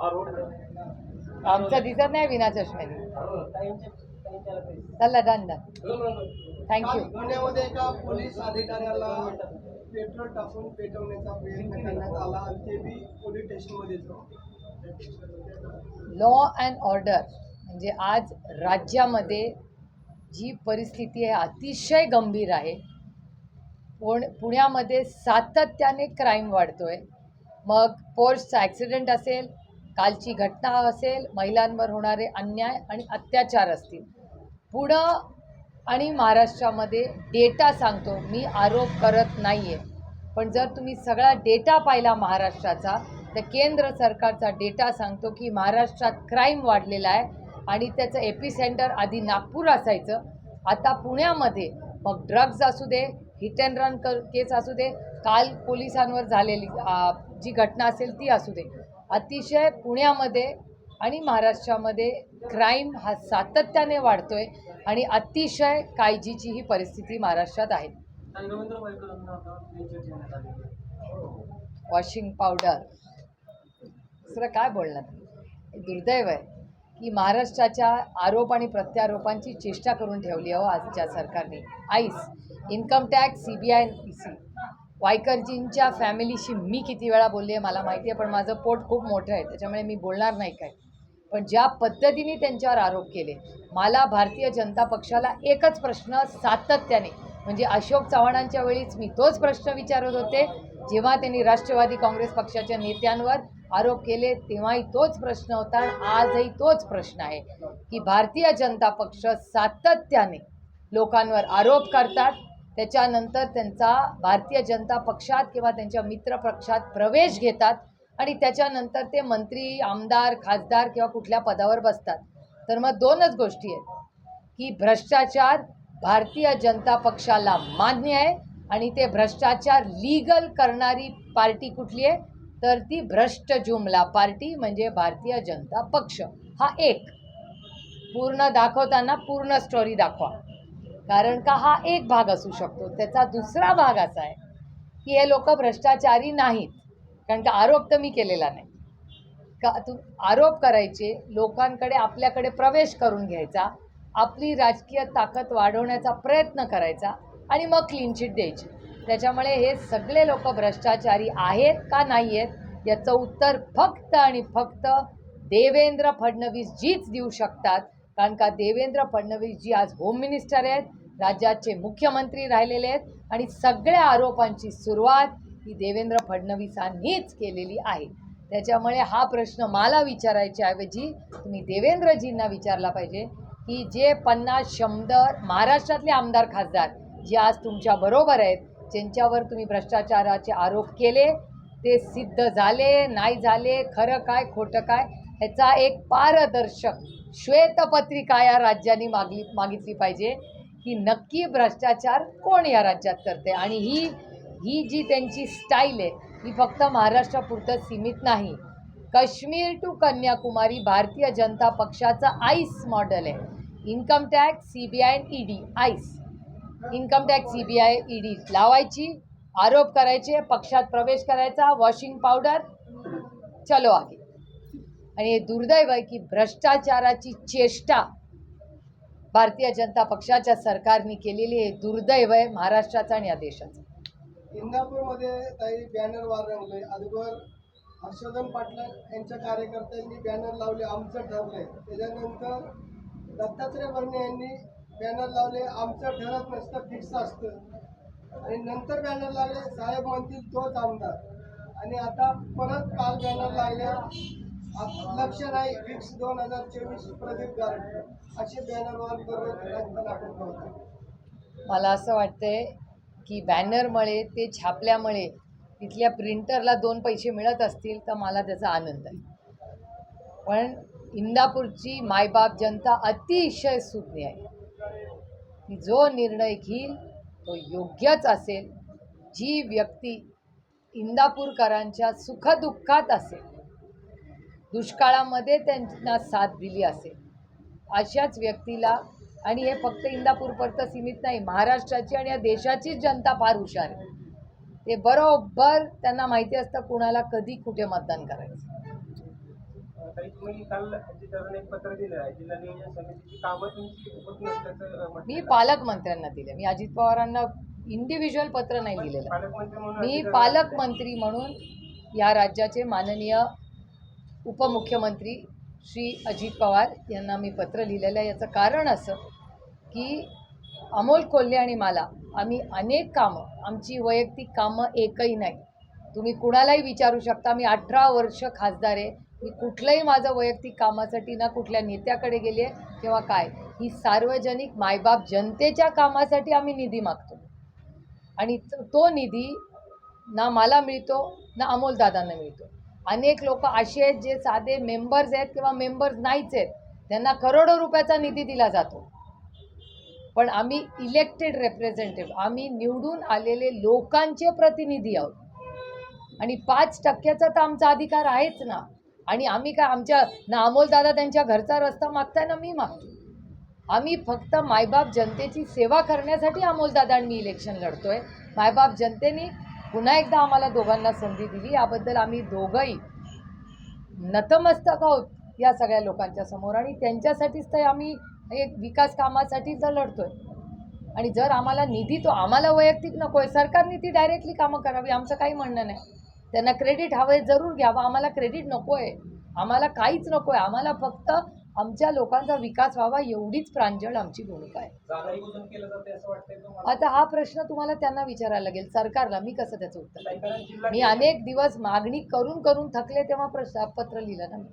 आमचं दिसत नाही विना चष्म्याने चला डन डन थँक्यू पुण्यामध्ये एका पोलीस अधिकाऱ्याला पेट्रोल टाकून पेटवण्याचा प्रयत्न करण्यात आला आणि ते बी पोलीस स्टेशनमध्येच लॉ अँड ऑर्डर म्हणजे आज राज्यामध्ये जी परिस्थिती आहे अतिशय गंभीर आहे. पुण पुण्यामध्ये सातत्याने क्राईम वाढतोय. मग पोर्सचा ॲक्सिडेंट असेल कालची घटना असेल महिलांवर होणारे अन्याय आणि अत्याचार असतील. पुढं आणि महाराष्ट्रामध्ये डेटा सांगतो मी आरोप करत नाही आहे पण जर तुम्ही सगळा डेटा पाहिला महाराष्ट्राचा तर केंद्र सरकारचा डेटा सांगतो की महाराष्ट्रात क्राईम वाढलेला आहे आणि त्याचं एपिसेंटर आधी नागपूर असायचं. आता पुण्यामध्ये मग ड्रग्ज असू दे हिट अँड रन कर केस असू दे काल पोलिसांवर झालेली जी घटना असेल ती असू दे. अतिशय पुण्यामध्ये आणि महाराष्ट्रामध्ये क्राईम हा सातत्याने वाढतो आहे आणि अतिशय काळजीची ही परिस्थिती महाराष्ट्रात आहे. Washing powder. दुसरं काय बोलणार? दुर्दैव आहे की महाराष्ट्राच्या आरोप आणि प्रत्यारोपांची चेष्टा करून ठेवली आहे हो आजच्या सरकारने. Ice income tax C B I E C वायकरजींच्या फॅमिलीशी मी किती वेळा बोलली आहे मला माहिती आहे पण माझं पोट खूप मोठं आहे त्याच्यामुळे मी बोलणार नाही काय पण ज्या पद्धतीने त्यांच्यावर आरोप केले मला भारतीय जनता पक्षाला एकच प्रश्न सातत्याने म्हणजे अशोक चव्हाणांच्या वेळीच मी तोच प्रश्न विचारत होते जेव्हा त्यांनी राष्ट्रवादी काँग्रेस पक्षाच्या नेत्यांवर आरोप केले तेव्हाही तोच प्रश्न होता आणि आजही तोच प्रश्न आहे की भारतीय जनता पक्ष सातत्याने लोकांवर आरोप करतात त्याच्यानंतर त्यांचा भारतीय जनता पक्षात किंवा त्यांच्या मित्र पक्षात प्रवेश घेतात आणि त्याच्यानंतर ते मंत्री आमदार खासदार किंवा कुठल्या पदावर बसतात. तर मग दोनच गोष्टी आहेत. की भ्रष्टाचार भारतीय जनता पक्षाला मान्य आहे आणि ते भ्रष्टाचार लीगल करणारी पार्टी कुठली आहे? तर ती भ्रष्ट जुमला पार्टी म्हणजे भारतीय जनता पक्ष. हा एक. पूर्ण दाखवताना पूर्ण स्टोरी दाखवा. कारण का हा एक भाग असू शकतो. त्याचा दुसरा भाग असा आहे की हे लोक भ्रष्टाचारी नाहीत. कारण का आरोप तर मी केलेला नाही. का तू आरोप करायचे लोकांकडे आपल्याकडे प्रवेश करून घ्यायचा आपली राजकीय ताकद वाढवण्याचा प्रयत्न करायचा आणि मग क्लीन चिट द्यायची. त्याच्यामुळे हे सगळे लोक भ्रष्टाचारी आहेत का नाही आहेत याचं उत्तर फक्त आणि फक्त देवेंद्र फडणवीस जीच देऊ शकतात. कारण का देवेंद्र फडणवीस जी आज होम मिनिस्टर आहेत राज्याचे मुख्यमंत्री राहिलेले आहेत आणि सगळ्या आरोपांची सुरुवात ही देवेंद्र फडणवीसांनीच केलेली आहे. त्याच्यामुळे हा प्रश्न मला विचारायच्या ऐवजी तुम्ही देवेंद्रजींना विचारला पाहिजे की जे पन्नास शंभर महाराष्ट्रातले आमदार खासदार जे आज तुमच्या बरोबर आहेत ज्यांच्यावर तुम्ही भ्रष्टाचाराचे आरोप केले ते सिद्ध झाले नाही झाले खरं काय खोटं काय ह्याचा एक पारदर्शक श्वेतपत्रिका या राज्यांनी मागली मागितली पाहिजे. की नक्की भ्रष्टाचार कोण या राज्यात करते? आणि ही ही जी त्यांची स्टाईल आहे ही फक्त महाराष्ट्रापुरतं सीमित नाही. काश्मीर टू कन्याकुमारी भारतीय जनता पक्षाचं आईस मॉडेल आहे. Income tax C B I E D ice income tax C B I E D लावायची आरोप करायचे पक्षात प्रवेश करायचा वॉशिंग पावडर चलो आगे. आणि हे दुर्दैव आहे की भ्रष्टाचाराची चेष्टा भारतीय जनता पक्षाच्या सरकारने केलेली आहे दुर्दैव आहे महाराष्ट्राचं आणि या देशाचं. इंदापूरमध्ये काही बॅनर वार अगोदर हर्षवर्धन पाटील यांच्या कार्यकर्त्यांनी बॅनर लावले आमचं ठरलंय. त्याच्यानंतर दत्तात्रय भरणे यांनी बॅनर लावले आमचं ठरत नसतं फिक्स असतं. आणि नंतर बॅनर लागले साहेब म्हणतील तोच आमदार. आणि आता परत काल बॅनर लागल्या लक्ष नाही. फिक्स दोन हजार चोवीस प्रदीप गारटे. असे बॅनरवर दररोज दाखवत होते. मला असं वाटतंय की बॅनरमुळे ते छापल्यामुळे तिथल्या प्रिंटरला दोन पैसे मिळत असतील तर मला त्याचा आनंद आहे. पण इंदापूरची मायबाप जनता अतिशय सुज्ञ आहे. की जो निर्णय घेईल तो योग्यच असेल. जी व्यक्ती इंदापूरकरांच्या सुखदुःखात असेल दुष्काळामध्ये त्यांना साथ दिली असेल. अशाच व्यक्तीला आणि हे फक्त इंदापूरपुरतं सीमित नाही महाराष्ट्राची आणि या देशाचीच जनता फार हुशार आहे. ते बरोबर त्यांना माहिती असतं कुणाला कधी कुठे मतदान करायचं. मी. पालकमंत्र्यांना दिले. मी अजित पवारांना इंडिव्हिज्युअल पत्र नाही दिलेलं. मी पालकमंत्री म्हणून या राज्याचे माननीय उपमुख्यमंत्री श्री अजित पवार यांना मी पत्र लिहिलेलं आहे. याचं कारण असं की अमोल कोल्हे आणि मला आम्ही अनेक कामं आमची वैयक्तिक कामं एकही नाही. तुम्ही कुणालाही विचारू शकता मी अठरा वर्ष खासदार आहे. मी कुठलंही माझं वैयक्तिक कामासाठी ना कुठल्या नेत्याकडे गेले किंवा काय. ही सार्वजनिक मायबाप जनतेच्या कामासाठी आम्ही निधी मागतो. आणि तो निधी ना मला मिळतो ना अमोलदादांना मिळतो. अनेक लोक असे आहेत जे साधे मेंबर्स आहेत किंवा मेंबर्स नाहीच आहेत. त्यांना करोडो रुपयाचा निधी दिला जातो. पण आम्ही इलेक्टेड रेप्रेझेंटेटिव्ह आम्ही निवडून आलेले लोकांचे प्रतिनिधी आहोत. आणि पाच टक्क्याचा तर आमचा अधिकार आहेच ना. आणि आम्ही काय आमच्या ना अमोलदादा त्यांच्या घरचा रस्ता मागताय ना मी मागतो. आम्ही फक्त मायबाप जनतेची सेवा करण्यासाठी अमोलदादा आणि मी इलेक्शन लढतोय. मायबाप जनतेने पुन्हा एकदा आम्हाला दोघांना संधी दिली. याबद्दल आम्ही दोघंही नतमस्तक आहोत या सगळ्या लोकांच्या समोर. आणि त्यांच्यासाठीच तर आम्ही एक विकास कामासाठीच लढतोय. आणि जर आम्हाला निधी तो आम्हाला वैयक्तिक नको आहे सरकारने ती डायरेक्टली कामं करावी आमचं काही म्हणणं नाही. त्यांना क्रेडिट हवं आहे जरूर घ्यावं आम्हाला क्रेडिट नको आहे आम्हाला काहीच नको आहे आम्हाला फक्त आमच्या लोकांचा विकास व्हावा एवढीच प्रांजळ आमची भूमिका आहे. आता हा प्रश्न तुम्हाला त्यांना विचारायला लागेल सरकारला. मी कसं त्याचं उत्तर मी अनेक दिवस मागणी करून करून थकले तेव्हा प्रश्न पत्र लिहिलं ना मी.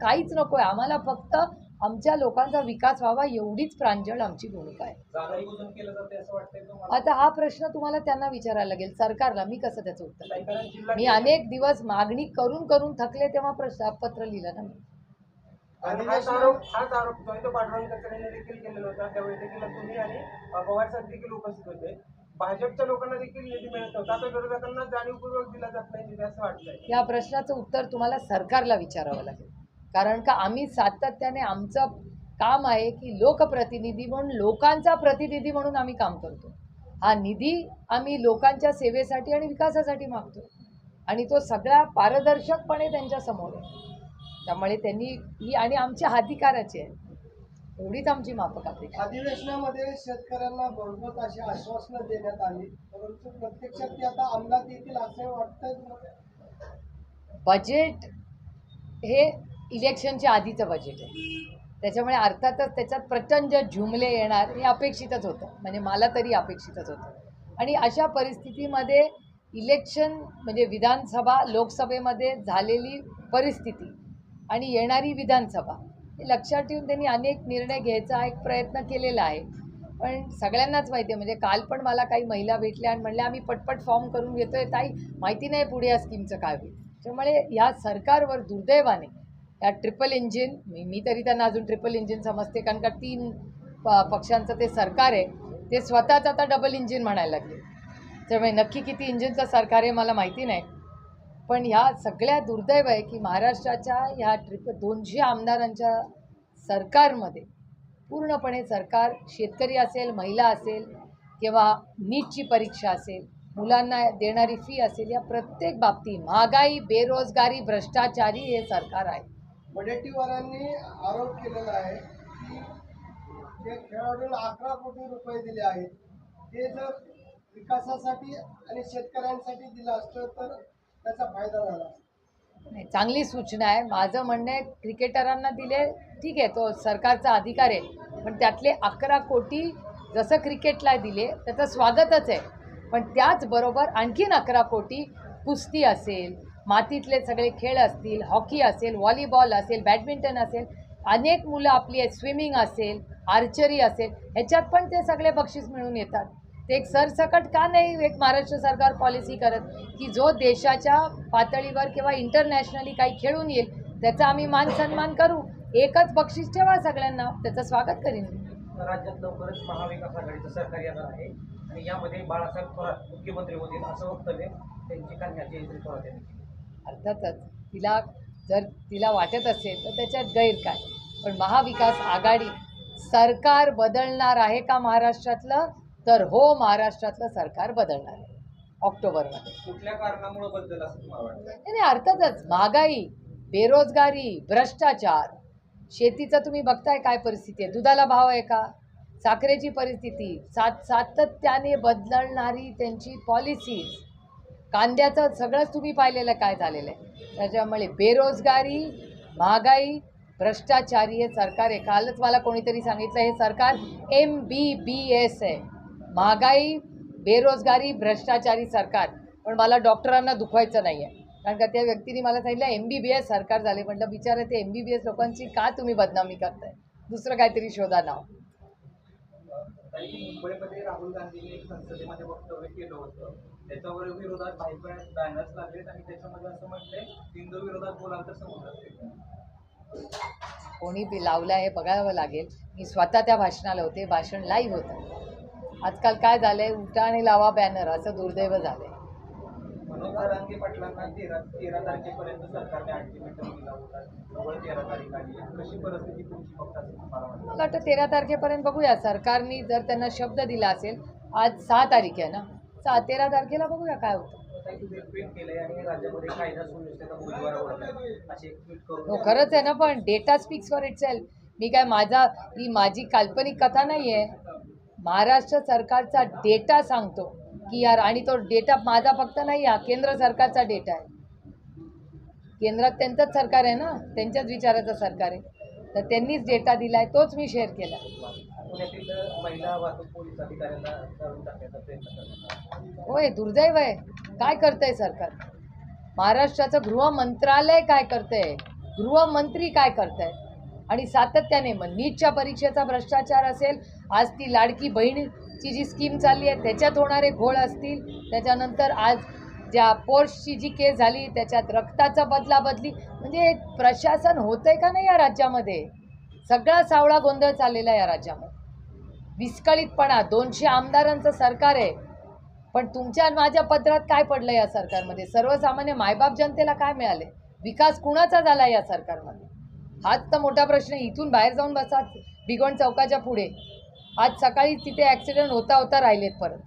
काहीच नको आहे आम्हाला फक्त आमच्या लोकांचा विकास व्हावा एवढीच प्रांजळ आमची भूमिका आहे. जागाही कुठून केलं जाते असं वाटतंय तुम्हाला? आता हा प्रश्न तुम्हाला त्यांना विचारायला लागेल सरकारला. मी कसं त्याचं उत्तर मी अनेक दिवस मागणी करून करून थकले तेव्हा प्रश्न पत्र लिहिलं ना मी. देखील केलेला होता. त्यावेळी देखील तुम्ही आणि अ, पवार साहेब देखील उपस्थित होते. भाजपच्या लोकांना देखील निधी मिळत होता आता विरोधकांना जाणीवपूर्वक दिला जात नाही निधी असं वाटतंय. या प्रश्नाचं उत्तर तुम्हाला सरकारला विचारावं लागेल. कारण का आम्ही सातत्याने आमचं काम आहे की लोकप्रतिनिधी म्हणून लोकांचा प्रतिनिधी म्हणून आम्ही काम करतो. हा निधी आम्ही लोकांच्या सेवेसाठी आणि विकासासाठी मागतो. आणि तो सगळा पारदर्शकपणे त्यांच्यासमोर आहे. त्यामुळे त्यांनी ही आणि आमच्या अधिकाराची आहे एवढीच आमची माफक अपेक्षा. अधिवेशनामध्ये शेतकऱ्यांना भरघोस अशी आश्वासनं देण्यात आली. परंतु प्रत्यक्षात ती आता अंमलात येतील असं तुम्हाला? बजेट हे इलेक्शनच्या आधीचं बजेट आहे. त्याच्यामुळे अर्थातच त्याच्यात प्रचंड झुमले येणार हे अपेक्षितच होतं. म्हणजे मला तरी अपेक्षितच होतं. आणि अशा परिस्थितीमध्ये इलेक्शन म्हणजे विधानसभा लोकसभेमध्ये झालेली परिस्थिती आणि येणारी विधानसभा हे लक्षात ठेवून त्यांनी अनेक निर्णय घ्यायचा एक प्रयत्न केलेला आहे. पण सगळ्यांनाच माहिती आहे म्हणजे काल पण मला काही महिला भेटल्या आणि म्हणल्या आम्ही पटपट फॉर्म करून घेतोय ताई. माहिती नाही पुढे या स्कीमचं काय होईल. त्यामुळे ह्या सरकारवर दुर्दैवाने या ट्रिपल इंजिन मी मी तरी त्यांना अजून ट्रिपल इंजिन समजते कारण का तीन प पक्षांचं ते सरकार आहे ते स्वतःच आता डबल इंजिन म्हणायला लागले. त्यामुळे नक्की किती इंजिनचं सरकार आहे मला माहिती नाही. पण ह्या सगळ्या दुर्दैव आहे की महाराष्ट्राच्या ह्या ट्रिप दोनशे आमदारांच्या सरकारमध्ये पूर्णपणे सरकार शेतकरी असेल महिला असेल किंवा नीटची परीक्षा असेल मुलांना देणारी फी असेल या प्रत्येक बाबतीत महागाई बेरोजगारी भ्रष्टाचारी हे सरकार आहे. वडेट्टीवारांनी आरोप केलेला आहे की जे खेळाडूला अकरा कोटी रुपये दिले आहेत ते जर विकासासाठी आणि शेतकऱ्यांसाठी दिलं असतं तर त्याचा फायदा झाला नाही चांगली सूचना आहे. माझं म्हणणं आहे क्रिकेटरांना दिले ठीक आहे तो सरकारचा अधिकार आहे पण त्यातले अकरा कोटी जसं क्रिकेटला दिले त्याचं स्वागतच आहे. पण त्याचबरोबर आणखीन अकरा कोटी कुस्ती असेल मातीतले सगळे खेळ असतील हॉकी असेल व्हॉलीबॉल असेल बॅडमिंटन असेल अनेक मुलं आपली आहेत स्विमिंग असेल आर्चरी असेल ह्याच्यात पण ते सगळे बक्षीस मिळून येतात. ते एक सरसकट का नाही एक महाराष्ट्र सरकार पॉलिसी करत की जो देशाच्या पातळीवर किंवा इंटरनॅशनली काही खेळून येईल त्याचा आम्ही मान सन्मान करू एकच बक्षीस ठेवा सगळ्यांना त्याचं स्वागत करीन राज्यात लवकरच महाविकास आघाडीचं सरकार येणार आहे आणि यामध्ये बाळासाहेब थोरात मुख्यमंत्री होतील असं वक्तव्य त्यांची कन्या जयश्री थोरात यांनी अर्थातच तिला जर तिला वाटत असेल तर त्याच्यात गैर काय? पण महाविकास आघाडी सरकार बदलणार आहे का महाराष्ट्रातलं? तर हो महाराष्ट्रातलं सरकार बदलणार आहे. ऑक्टोबरमध्ये. कुठल्या कारणामुळे वाटतं? नाही नाही, अर्थातच महागाई बेरोजगारी भ्रष्टाचार शेतीचं तुम्ही बघताय काय परिस्थिती आहे? दुधाला भाव आहे का? साखरेची परिस्थिती सात सातत्याने बदलणारी त्यांची पॉलिसीज कांद्याचं सगळंच तुम्ही पाहिलेलं काय झालेलं आहे. त्याच्यामुळे बेरोजगारी महागाई भ्रष्टाचारी हे सरकार आहे. कालच मला कोणीतरी सांगितलं हे सरकार एम बी बी एस आहे. महागाई बेरोजगारी भ्रष्टाचारी सरकार. पण मला डॉक्टरांना दुखवायचं नाही आहे कारण का त्या व्यक्तीने मला सांगितलं एम बी बी एस सरकार झाले. म्हटलं बिचारा ते एम बी बी एस लोकांची का तुम्ही बदनामी करताय? दुसरं काहीतरी शोधा नाव. मुंबईमध्ये राहुल गांधींनी संसदेमध्ये वक्तव्य केलं होतं. त्याच्यावर विरोधात बायका बॅनर्स लागलेत आणि त्याच्यामध्ये असं म्हटलंय हिंदू विरोधात बोलाल तर समुद्रात. कोणी बी लावलं आहे बघावं लागेल. मी स्वतः त्या भाषणाला होते भाषण लाईव्ह होतं. आजकाल काय झालं आहे उठा आणि लावा बॅनर असं दुर्दैव झालं आहे मनोज जरांगे पाटलांना तेरा तेरा तारखेपर्यंत सरकारने अल्टिमेटम दिला होता जवळ तेरा तारीख आली. आहे. कशी परिस्थिती तुमची बघता असं तुम्हाला वाटतं? मला वाटतं तेरा तारखेपर्यंत बघूया. सरकारने जर त्यांना शब्द दिला असेल आज सहा तारीख आहे ना? सहा तेरा तारखेला बघूया काय होतं. हो खरंच आहे ना पण डेटा स्पीक्स फॉर इट मी काय माझा ही माझी काल्पनिक कथा नाही आहे महाराष्ट्र सरकारचा डेटा सांगतो की यार आणि तो डेटा माझा फक्त नाही हा केंद्र सरकारचा डेटा आहे. केंद्रात त्यांचंच सरकार आहे ना त्यांच्याच विचाराचं सरकार आहे. तर त्यांनीच डेटा दिला आहे तोच मी शेअर केला पुण्यातील महिला वाहतूक पोलीस अधिकाऱ्यांना जाळून टाकण्याचा प्रयत्न होय दुर्दैव आहे. काय करतंय सरकार? महाराष्ट्राचं गृह मंत्रालय काय करतंय? गृहमंत्री काय करतंय? आणि सातत्याने मग नीटच्या परीक्षेचा भ्रष्टाचार असेल आज ती लाडकी बहिणीची जी स्कीम चालली आहे त्याच्यात होणारे घोळ असतील त्याच्यानंतर आज ज्या पोर्सची जी केस झाली त्याच्यात रक्ताचा बदला बदली म्हणजे प्रशासन होतंय का नाही या राज्यामध्ये? सगळा सावळा गोंधळ चाललेला आहे या राज्यामध्ये. विस्कळीतपणा दोनशे आमदारांचं सरकार आहे. पण तुमच्या माझ्या पत्रात काय पडलं या सरकारमध्ये? सर्वसामान्य मायबाप जनतेला काय मिळाले? विकास कुणाचा झाला या सरकारमध्ये? हाच तर मोठा प्रश्न आहे. इथून बाहेर जाऊन बसा भिगवण चौकाच्या पुढे. आज सकाळी तिथे ॲक्सिडेंट होता होता राहिलेत परत.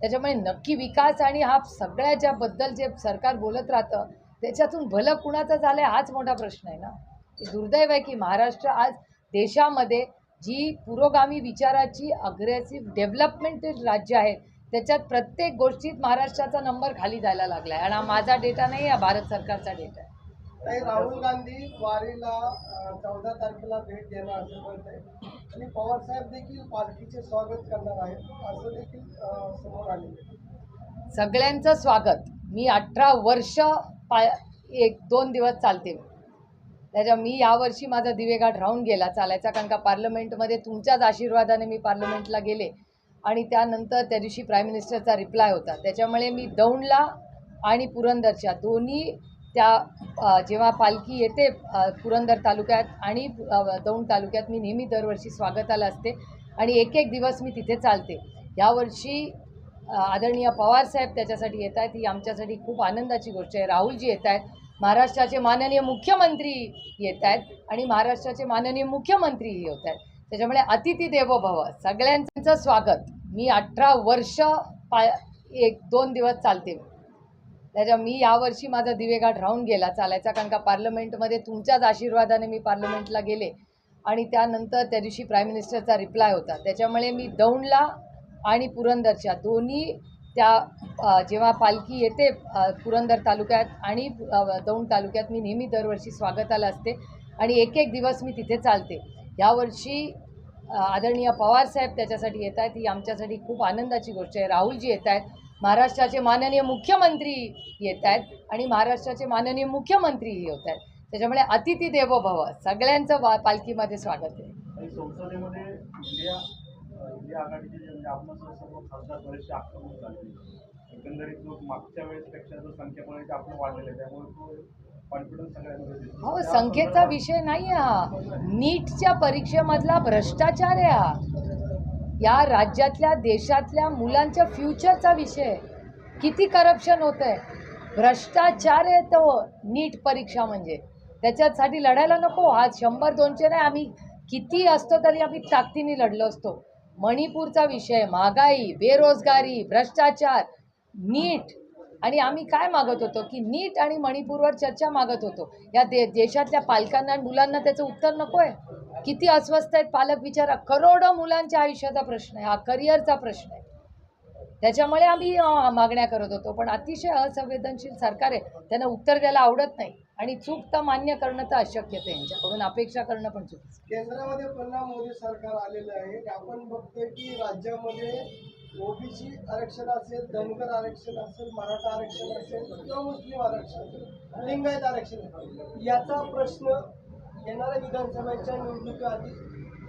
त्याच्यामुळे नक्की विकास आणि हा सगळ्या ज्याबद्दल जे सरकार बोलत राहतं त्याच्यातून भलं कुणाचं झालं आहे हाच मोठा प्रश्न आहे ना. दुर्दैव आहे की महाराष्ट्र आज देशामध्ये जी पुरोगामी विचाराची अग्रेसिव्ह डेव्हलपमेंटेड राज्य आहे त्याच्यात प्रत्येक गोष्टीत महाराष्ट्राचा नंबर खाली जायला लागला आहे आणि हा माझा डेटा नाही हा भारत सरकारचा डेटा आहे. राहुल गांधी वारीला चौदा तारखेला भेट देणार असं म्हणत आहे आणि पवार साहेब देखील पालखीचे स्वागत करणार आहेत. असं देखील समोर आहे. सगळ्यांचं स्वागत. मी अठरा वर्ष पा एक दोन दिवस चालते. त्याच्या मी यावर्षी माझा दिवेघाट राहून गेला चालायचा कारण का पार्लमेंटमध्ये तुमच्याच आशीर्वादाने मी पार्लमेंटला गेले. आणि त्यानंतर त्या दिवशी प्राईम मिनिस्टरचा रिप्लाय होता. त्याच्यामुळे मी दौंडला आणि पुरंदरच्या दोन्ही त्या जेव्हा पालखी येते पुरंदर तालुक्यात आणि दौंड तालुक्यात मी नेहमी दरवर्षी स्वागताला असते. आणि एक एक दिवस मी तिथे चालते. यावर्षी आदरणीय आदरणीय पवारसाहेब त्याच्यासाठी येत आहेत ही आमच्यासाठी खूप आनंदाची गोष्ट आहे. राहुलजी येत आहेत महाराष्ट्राचे माननीय मुख्यमंत्री येत आहेत आणि महाराष्ट्राचे माननीय मुख्यमंत्रीही होत आहेत. त्याच्यामुळे अतिथी देवो भव सगळ्यांचं स्वागत. मी अठरा वर्ष पा एक दोन दिवस चालते. त्याच्या मी यावर्षी माझा दिवेघाट राहून गेला चालायचा. कारण का पार्लमेंटमध्ये तुमच्याच आशीर्वादाने मी पार्लमेंटला गेले. आणि त्यानंतर त्या दिवशी प्राईम मिनिस्टरचा रिप्लाय होता. त्याच्यामुळे मी दौंडला आणि पुरंदरच्या दोन्ही त्या जेव्हा पालखी येते पुरंदर तालुक्यात आणि दौंड तालुक्यात मी नेहमी दरवर्षी स्वागताला असते आणि एक एक दिवस मी तिथे चालते. यावर्षी आदरणीय पवारसाहेब त्याच्यासाठी येत आहेत ही आमच्यासाठी खूप आनंदाची गोष्ट आहे. राहुलजी येत आहेत महाराष्ट्राचे माननीय मुख्यमंत्री येत आहेत आणि महाराष्ट्राचे माननीय मुख्यमंत्रीही होत आहेत त्याच्यामुळे अतिथी देवो भव सगळ्यांचं वा पालखीमध्ये स्वागत आहे. संसदेमध्ये इंडिया आघाडीचे जे म्हणजे आपण सर्व खासदार बरेचसे आक्रमक झाले. एकंदरीत जो मागच्या वेळेसपेक्षा जो संख्या बळाचे आपण वाढलेले आहे त्यामुळे तो हो संख्येचा विषय नाही हा. नीटच्या परीक्षेमधला भ्रष्टाचार आहे हा. या राज्यातल्या देशातल्या मुलांच्या फ्युचरचा विषय. किती करप्शन होतं आहे भ्रष्टाचार आहे तो नीट परीक्षा म्हणजे. त्याच्यासाठी लढायला नको. हा शंभर दोनशे नाही आम्ही किती असतो तरी आम्ही ताकदीने लढलो असतो. मणिपूरचा विषय महागाई बेरोजगारी भ्रष्टाचार नीट. आणि आम्ही काय मागत होतो? की नीट आणि मणिपूरवर चर्चा मागत होतो. या दे देशातल्या पालकांना आणि मुलांना त्याचं उत्तर नको आहे किती अस्वस्थ आहेत पालक विचारा करोडो मुलांच्या आयुष्याचा प्रश्न आहे. हा करिअरचा प्रश्न आहे. त्याच्यामुळे आम्ही मागण्या करत होतो. पण अतिशय असंवेदनशील सरकार आहे. त्यांना उत्तर द्यायला आवडत नाही. आणि चूक तर मान्य करणं तर अशक्यच आहे यांच्याकडून अपेक्षा करणं पण चुकीचं केंद्रामध्ये पुन्हा मोदी सरकार आलेलं आहे. आपण बघतोय की राज्यामध्ये ओबीसी आरक्षण असेल धनगर आरक्षण असेल मराठा आरक्षण असेल किंवा मुस्लिम आरक्षण लिंगायत आरक्षण याचा प्रश्न येणाऱ्या विधानसभेच्या निवडणुकीआधी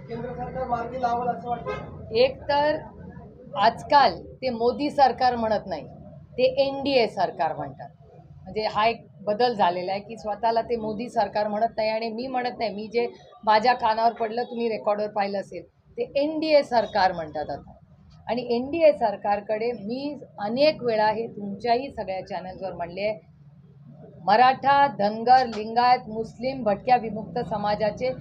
केंद्र सरकार मार्गी लावल असं वाटतं? एक तर आजकाल ते मोदी सरकार म्हणत नाही ते एन डी ए सरकार म्हणतात. म्हणजे हा एक बदल झालेला आहे की स्वतःला ते मोदी सरकार म्हणत नाही आणि मी म्हणत नाही. मी जे माझ्या कानावर पडलं तुम्ही रेकॉर्डवर पाहिलं असेल. ते एन डी ए सरकार म्हणतात आता. आणि एन डी ए सरकारकडे मी अनेक वेळा हे तुमच्याही सगळ्या चॅनल्सवर म्हणले आहे. मराठा धनगर लिंगायत मुस्लिम भटक्या विमुक्त समाजाचे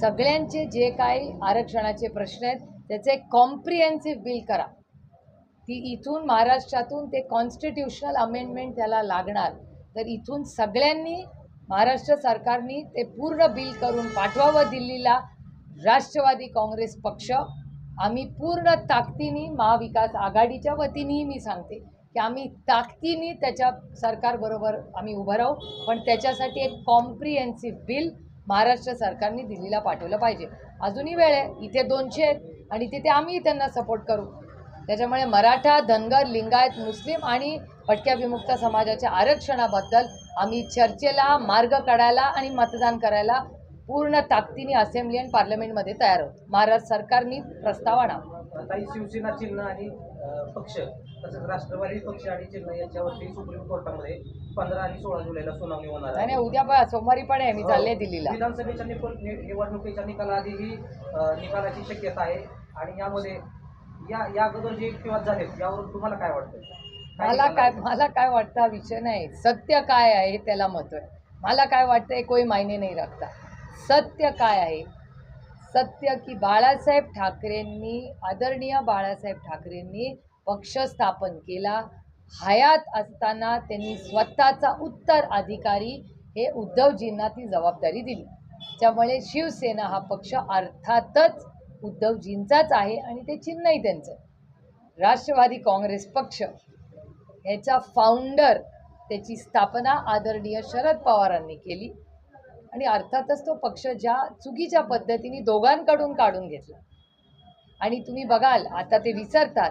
सगळ्यांचे जे काही आरक्षणाचे प्रश्न आहेत त्याचे कॉम्प्रिहेन्सिव्ह बिल करा. ती इथून महाराष्ट्रातून ते कॉन्स्टिट्युशनल अमेंडमेंट त्याला लागणार. तर इथून सगळ्यांनी महाराष्ट्र सरकारनी ते पूर्ण बिल करून पाठवावं दिल्लीला राष्ट्रवादी काँग्रेस पक्ष. आम्ही पूर्ण ताकदीने महाविकास आघाडीच्या वतीनेही मी सांगते की आम्ही ताकदीने त्याच्या सरकारबरोबर आम्ही उभं राहू पण त्याच्यासाठी एक कॉम्प्रिहेन्सिव्ह बिल महाराष्ट्र सरकारने दिल्लीला पाठवलं पाहिजे. अजूनही वेळ आहे इथे दोनशे आहेत आणि तिथे आम्ही त्यांना सपोर्ट करू. त्याच्यामुळे मराठा धनगर लिंगायत मुस्लिम आणि भटक्या विमुक्त समाजाच्या आरक्षणाबद्दल आम्ही चर्चेला मार्ग काढायला आणि मतदान करायला पूर्ण ताकदीने असेंब्ली आणि पार्लमेंटमध्ये तयार आहोत. महाराष्ट्र सरकारने प्रस्ताव आणावा काही शिवसेना चिन्ह आणि पक्ष तसंच राष्ट्रवादी पक्ष आणि चिन्ह यांच्यावरती सुप्रीम कोर्टामध्ये पंधरा आणि सोळा जुलैला सुनावणी होणार आणि आहे उद्या पण सोमवारी पण आहे मी चालले दिल्लीला. विधानसभेच्या निवडणुकीच्या निकालाआधीही अं, निकालाची शक्यता आहे. आणि यामध्ये या या अगोदर जे युक्तिवाद झालेत यावर तुम्हाला काय वाटतं मला काय? मला काय वाटतं हा विषय नाही. सत्य काय आहे हे त्याला महत्त्व आहे. मला काय वाटतं हे कोई मायने नाही रखता. सत्य काय आहे? सत्य की बाळासाहेब ठाकरेंनी आदरणीय बाळासाहेब ठाकरेंनी पक्ष स्थापन केला. हयात असताना त्यांनी स्वतःचा उत्तराधिकारी हे उद्धवजींना ती जबाबदारी दिली. त्यामुळे शिवसेना हा पक्ष अर्थातच उद्धवजींचाच आहे आणि ते चिन्हही त्यांचं. राष्ट्रवादी काँग्रेस पक्ष ह्याचा फाउंडर त्याची स्थापना आदरणीय शरद पवारांनी केली. आणि अर्थातच तो पक्ष ज्या चुकीच्या पद्धतीने दोघांकडून काढून घेतला. आणि तुम्ही बघाल आता ते विसरतात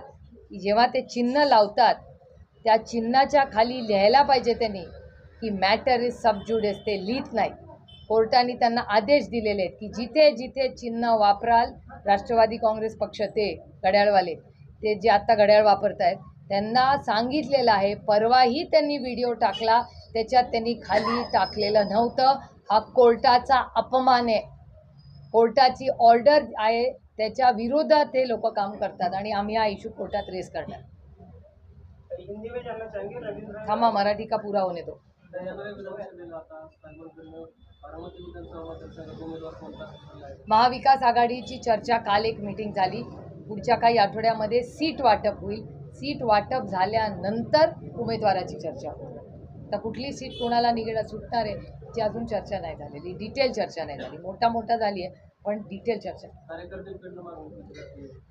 की जेव्हा ते चिन्ह लावतात त्या चिन्हाच्या खाली लिहायला पाहिजे त्यांनी की मॅटर इज सबज्युडेस ते लिहित नाही. कोर्टाने त्यांना आदेश दिलेले आहेत की जिथे जिथे चिन्ह वापराल राष्ट्रवादी काँग्रेस पक्ष ते घड्याळवाले ते जे आत्ता घड्याळ वापरत आहेत त्यांना सांगितलेलं आहे. परवाही त्यांनी व्हिडिओ टाकला. त्याच्यात त्यांनी खाली टाकलेलं नव्हतं. हा कोर्टाचा अपमान आहे. कोर्टाची ऑर्डर आहे. त्याच्या विरोधात हे लोक काम करतात आणि आम्ही हा इश्यू कोर्टात रेस करणार. थांबा मराठी का पुरा होणे तो महाविकास आघाडीची चर्चा काल एक मीटिंग झाली. पुढच्या काही आठवड्यामध्ये सीट वाटप होईल. सीट वाटप झाल्यानंतर उमेदवाराची चर्चा होते. तर कुठली सीट कोणाला निघणं सुटणार आहे ती अजून चर्चा नाही झालेली. डिटेल चर्चा नाही झाली. मोठा मोठा झाली आहे पण डिटेल चर्चा.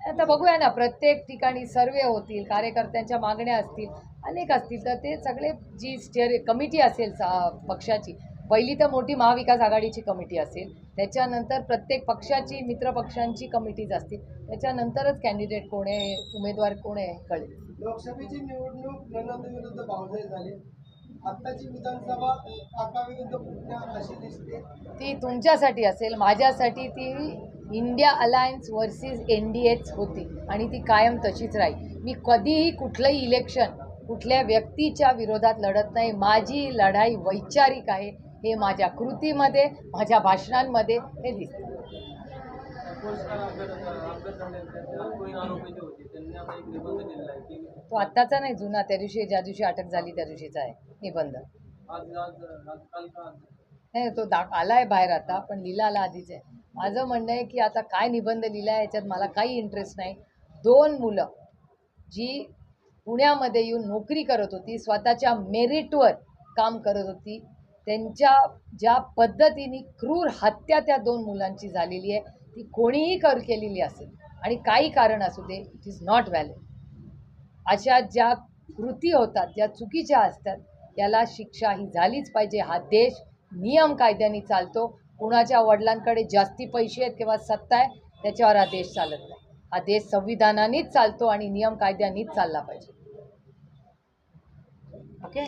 आता बघूया ना प्रत्येक ठिकाणी सर्वे होतील कार्यकर्त्यांच्या मागण्या असतील अनेक असतील तर ते सगळे जी स्टेअर कमिटी असेल सा पक्षाची पहिली तर मोठी महाविकास आघाडीची कमिटी असेल त्याच्यानंतर प्रत्येक पक्षाची मित्रपक्षांची कमिटीज असतील त्याच्यानंतरच कॅन्डिडेट कोण आहे उमेदवार कोण आहे कळेल. लोकसभेची निवडणूक विरुद्ध झाली. आत्ताची विधानसभा काका विरुद्ध पुतण्या अशी दिसते? ती तुमच्यासाठी असेल माझ्यासाठी ती India alliance versus N D H होती आणि ती कायम तशीच राहील. मी कधीही कुठलंही इलेक्शन कुठल्या व्यक्तीच्या विरोधात लढत नाही. माझी लढाई वैचारिक आहे. हे माझ्या कृतीमध्ये माझ्या भाषणांमध्ये हे दिसतं. तो आत्ताचा नाही जुना. त्या दिवशी ज्या दिवशी अटक झाली त्या दिवशीचा आहे. निबंध. नाही तो दा आला आहे बाहेर आता पण लिहिला आला आधीच आहे. माझं म्हणणं आहे की आता काय निबंध लिहिला आहे याच्यात मला काही इंटरेस्ट नाही. दोन मुलं जी पुण्यामध्ये येऊन नोकरी करत होती स्वतःच्या मेरिटवर काम करत होती त्यांच्या ज्या पद्धतीने क्रूर हत्या त्या दोन मुलांची झालेली आहे ती कोणीही कर केलेली असेल आणि काही कारण असू दे इट इज नॉट व्हॅलिड अशा ज्या कृती होतात ज्या चुकीच्या असतात त्याला शिक्षा ही झालीच पाहिजे. हा देश नियम कायद्याने चालतो. कुणाच्या वडिलांकडे जास्ती पैसे आहेत किंवा सत्ता आहे त्याच्यावर हा देश चालत नाही. हा देश संविधानानेच चालतो आणि नियम कायद्यानेच चालला पाहिजे. ओके